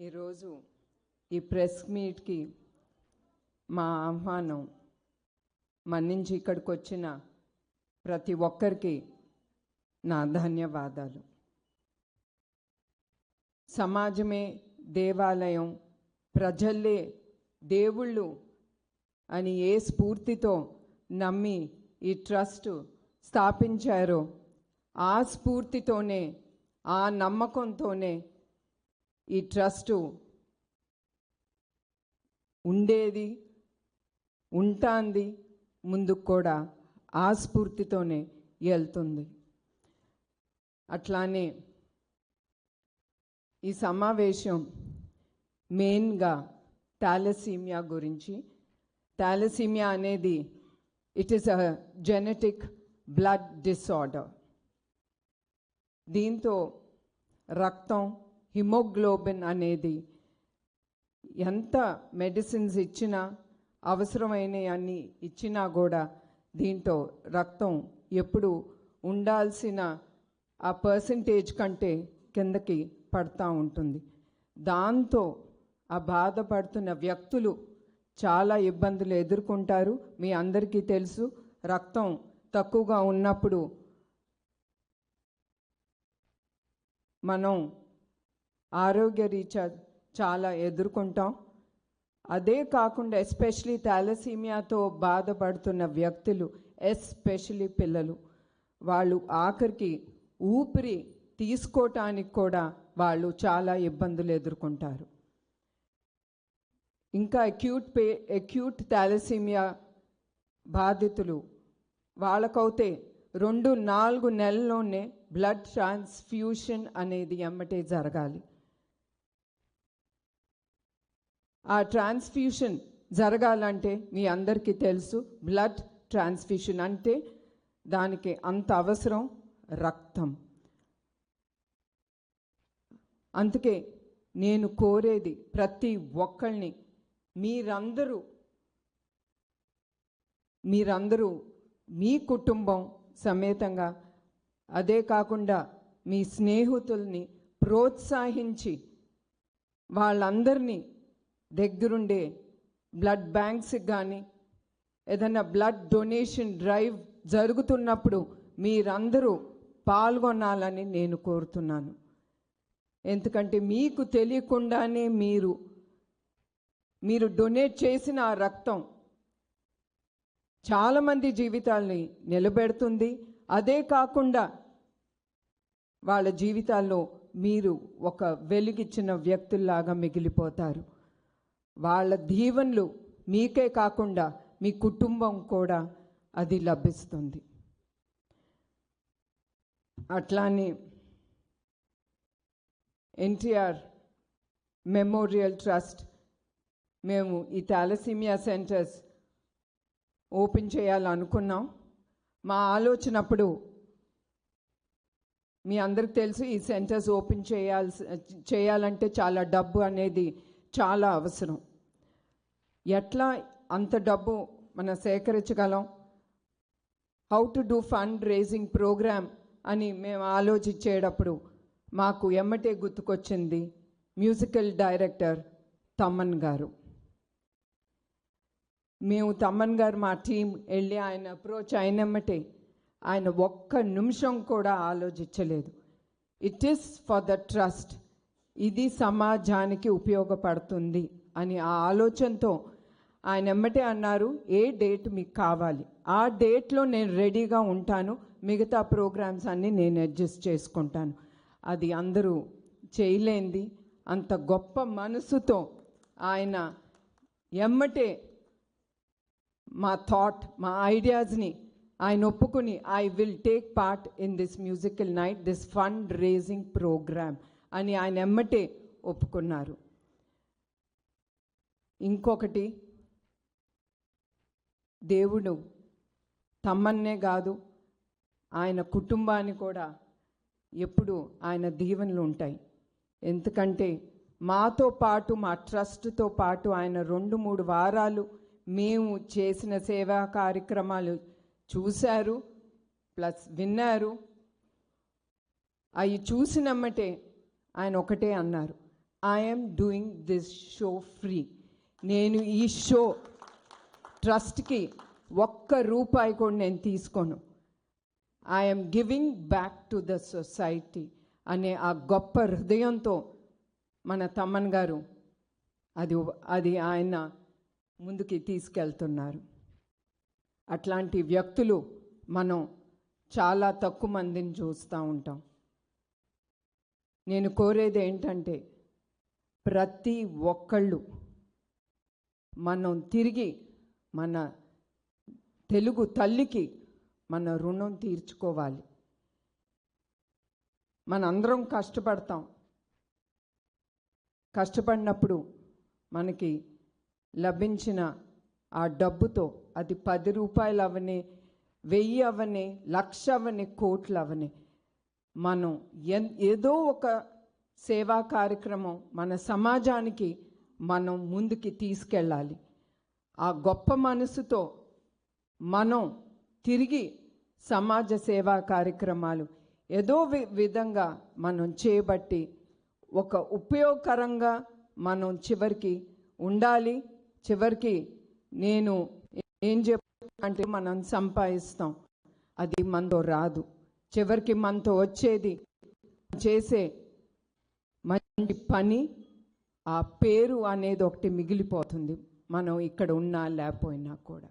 ఈరోజు ఈ ప్రెస్ మీట్కి మా ఆహ్వానం మన్నించి ఇక్కడికి వచ్చిన ప్రతి ఒక్కరికి నా ధన్యవాదాలు. సమాజమే దేవాలయం ప్రజల్లే దేవుళ్ళు అని ఏ స్ఫూర్తితో నమ్మి ఈ ట్రస్ట్ స్థాపించారో ఆ స్ఫూర్తితోనే ఆ నమ్మకంతోనే ఈ ట్రస్టు ఉండేది ఉంటాంది ముందుకు కూడా ఆ స్ఫూర్తితోనే వెళ్తుంది. అట్లానే ఈ సమావేశం మెయిన్గా థాలసీమియా గురించి థాలసీమియా అనేది it is a genetic blood disorder. దీంతో రక్తం హిమోగ్లోబిన్ అనేది ఎంత మెడిసిన్స్ ఇచ్చినా అవసరమైన అన్ని ఇచ్చినా కూడా దీంతో రక్తం ఎప్పుడు ఉండాల్సిన ఆ పర్సంటేజ్ కంటే కిందకి పడతా ఉంటుంది. దాంతో ఆ బాధపడుతున్న వ్యక్తులు చాలా ఇబ్బందులు ఎదుర్కొంటారు. మీ అందరికీ తెలుసు రక్తం తక్కువగా ఉన్నప్పుడు మనం ఆరోగ్య రీత్యా చాలా ఎదుర్కొంటాం. అదే కాకుండా ఎస్పెషలీ థాలసీమియాతో బాధపడుతున్న వ్యక్తులు ఎస్పెషలీ పిల్లలు వాళ్ళు ఆఖరికి ఊపిరి తీసుకోవటానికి కూడా వాళ్ళు చాలా ఇబ్బందులు ఎదుర్కొంటారు. ఇంకా అక్యూట్ పే అక్యూట్ థాలసీమియా బాధితులు వాళ్ళకైతే రెండు నాలుగు నెలల్లోనే బ్లడ్ ట్రాన్స్ఫ్యూషన్ అనేది ఎమ్మటే జరగాలి. ఆ ట్రాన్స్ఫ్యూషన్ జరగాలంటే మీ అందరికీ తెలుసు బ్లడ్ ట్రాన్స్ఫ్యూషన్ అంటే దానికి అంత అవసరం రక్తం. అందుకే నేను కోరేది ప్రతి ఒక్కళ్ళని మీరందరూ మీరందరూ మీ కుటుంబం సమేతంగా అదే కాకుండా మీ స్నేహితుల్ని ప్రోత్సహించి వాళ్ళందరినీ దగ్గరుండే బ్లడ్ బ్యాంక్స్కి కానీ ఏదైనా బ్లడ్ డొనేషన్ డ్రైవ్ జరుగుతున్నప్పుడు మీరందరూ పాల్గొనాలని నేను కోరుతున్నాను. ఎందుకంటే మీకు తెలియకుండానే మీరు మీరు డొనేట్ చేసిన ఆ రక్తం చాలామంది జీవితాల్ని నిలబెడుతుంది. అదే కాకుండా వాళ్ళ జీవితాల్లో మీరు ఒక వెలుగిచ్చిన వ్యక్తుల్లాగా మిగిలిపోతారు. వాళ్ళ దీవెనలు మీకే కాకుండా మీ కుటుంబం కూడా అది లభిస్తుంది. అట్లానే ఎన్టీఆర్ మెమోరియల్ ట్రస్ట్ మేము ఈ థాలసీమియా సెంటర్స్ ఓపెన్ చేయాలనుకున్నాం. మా ఆలోచనప్పుడు మీ అందరికి తెలుసు ఈ సెంటర్స్ ఓపెన్ చేయాల్సి చేయాలంటే చాలా డబ్బు అనేది చాలా అవసరం. ఎట్లా అంత డబ్బు మనం సేకరించగలం? How to do fund raising programme అని మేము ఆలోచించేటప్పుడు మాకు ఎమ్మటే గుర్తుకొచ్చింది మ్యూజికల్ డైరెక్టర్ తమ్మన్ గారు. మేము తమ్మన్ గారు మా టీం వెళ్ళి ఆయన అప్రోచ్ అయినమ్మటే ఆయన ఒక్క నిమిషం కూడా ఆలోచించలేదు. It is for the trust ఇది సమాజానికి ఉపయోగపడుతుంది అని ఆ ఆలోచనతో ఆయన ఎమ్మటే అన్నారు ఏ డేట్ మీకు కావాలి? ఆ డేట్లో నేను రెడీగా ఉంటాను. మిగతా ప్రోగ్రామ్స్ అన్నీ నేను అడ్జస్ట్ చేసుకుంటాను. అది అందరూ చేయలేంది. అంత గొప్ప మనసుతో ఆయన ఎమ్మటే మా థాట్ మా ఐడియాస్ని ఆయన ఒప్పుకుని I will take part in this musical night this fund raising programme అని ఆయన ఎమ్మటే ఒప్పుకున్నారు. ఇంకొకటి దేవుడు తమ్మన్నే కాదు ఆయన కుటుంబాన్ని కూడా ఎప్పుడు ఆయన దీవెనలు ఉంటాయి. ఎందుకంటే మాతో పాటు మా ట్రస్ట్తో పాటు ఆయన రెండు మూడు వారాలు మేము చేసిన సేవా కార్యక్రమాలు చూశారు ప్లస్ విన్నారు. అవి చూసినమ్మటే ఆయన ఒకటే అన్నారు I'm doing this show free నేను ఈ షో ట్రస్ట్కి ఒక్క రూపాయి కూడా నేను తీసుకోను. I'm giving back to the society అనే ఆ గొప్ప హృదయంతో మన తమ్మన్ గారు అది అది ఆయన ముందుకి తీసుకెళ్తున్నారు. అట్లాంటి వ్యక్తులు మనం చాలా తక్కువ మందిని చూస్తూ ఉంటాం. నేను కోరేది ఏంటంటే ప్రతి ఒక్కళ్ళు మనం తిరిగి మన తెలుగు తల్లికి మన రుణం తీర్చుకోవాలి. మనందరం కష్టపడతాం. కష్టపడినప్పుడు మనకి లభించిన ఆ డబ్బుతో అది పది రూపాయలు అవని వెయ్యి అవని లక్ష అవని కోట్లు అవనే మనం ఎన్ ఏదో ఒక సేవా కార్యక్రమం మన సమాజానికి మనం ముందుకి తీసుకెళ్ళాలి. ఆ గొప్ప మనసుతో మనం తిరిగి సమాజ సేవా కార్యక్రమాలు ఏదో వి విధంగా మనం చేయబట్టి ఒక ఉపయోగకరంగా మనం చివరికి ఉండాలి. చివరికి నేను ఏం చెప్ అంటే మనం సంపాదిస్తాం. అది మనతో రాదు. చివరికి మనతో వచ్చేది చేసే మంచి పని ఆ పేరు అనేది ఒకటి మిగిలిపోతుంది. మనం ఇక్కడ ఉన్నా లేకపోయినా కూడా.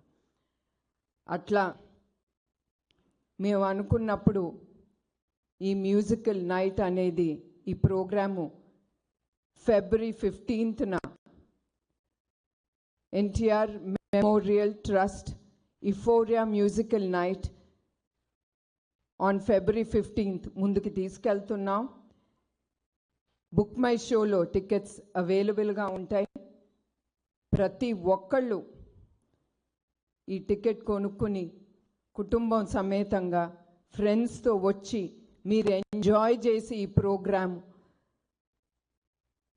అట్లా మేము అనుకున్నప్పుడు ఈ మ్యూజికల్ నైట్ అనేది ఈ programme February ఫిఫ్టీన్త్న NTR memorial trust euphoria musical night on February fifteenth ముందుకు తీసుకెళ్తున్నాం. బుక్ మై షోలో టికెట్స్ అవైలబుల్గా ఉంటాయి. ప్రతి ఒక్కళ్ళు ఈ టికెట్ కొనుక్కుని కుటుంబం సమేతంగా ఫ్రెండ్స్తో వచ్చి మీరు ఎంజాయ్ చేసి ఈ ప్రోగ్రామ్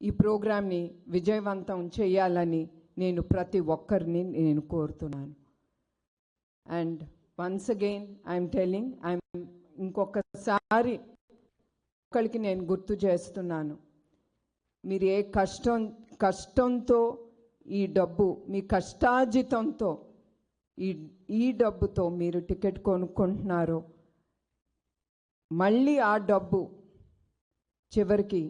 ఈ ప్రోగ్రామ్ని విజయవంతం చేయాలని నేను ప్రతి ఒక్కరిని నేను కోరుతున్నాను. And once again I'm telling I'm ఇంకొకసారి ఒక్కరికి నేను గుర్తు చేస్తున్నాను. మీరు ఏ కష్టం కష్టంతో ఈ డబ్బు మీ కష్టార్జితంతో ఈ ఈ డబ్బుతో మీరు టికెట్ కొనుక్కుంటున్నారో మళ్ళీ ఆ డబ్బు చివరికి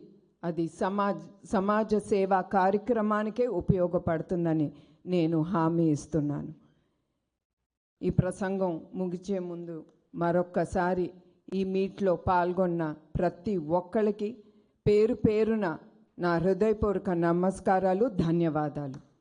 అది సమాజ్ సమాజ సేవా కార్యక్రమానికే ఉపయోగపడుతుందని నేను హామీ ఇస్తున్నాను. ఈ ప్రసంగం ముగిచే ముందు మరొక్కసారి ఈ మీట్లో పాల్గొన్న ప్రతి ఒక్కరికి పేరు పేరున నా హృదయపూర్వక నమస్కారాలు ధన్యవాదాలు.